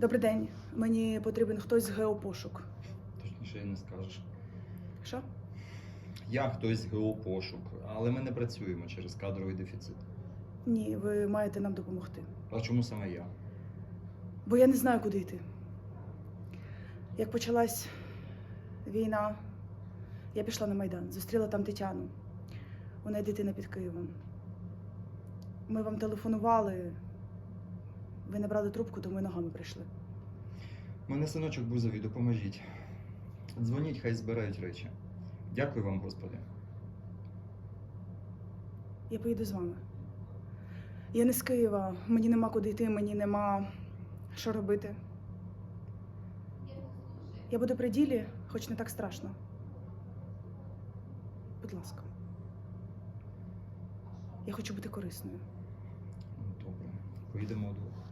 Добрий день. Мені потрібен хтось з геопошук. Точніше не скажеш. Що? Я хтось з геопошук, але ми не працюємо через кадровий дефіцит. Ні, ви маєте нам допомогти. А чому саме я? Бо я не знаю, куди йти. Як почалась війна, я пішла на Майдан, зустріла там Тетяну. У неї дитина під Києвом. Ми вам телефонували. Ви не брали трубку, тому і ногами прийшли. У мене синочок Бузові, допоможіть. Дзвоніть, хай збирають речі. Дякую вам, Господи. Я поїду з вами. Я не з Києва, мені нема куди йти, мені нема що робити. Я буду при ділі, хоч не так страшно. Будь ласка. Я хочу бути корисною. Ну, Добре. Поїдемо удвох.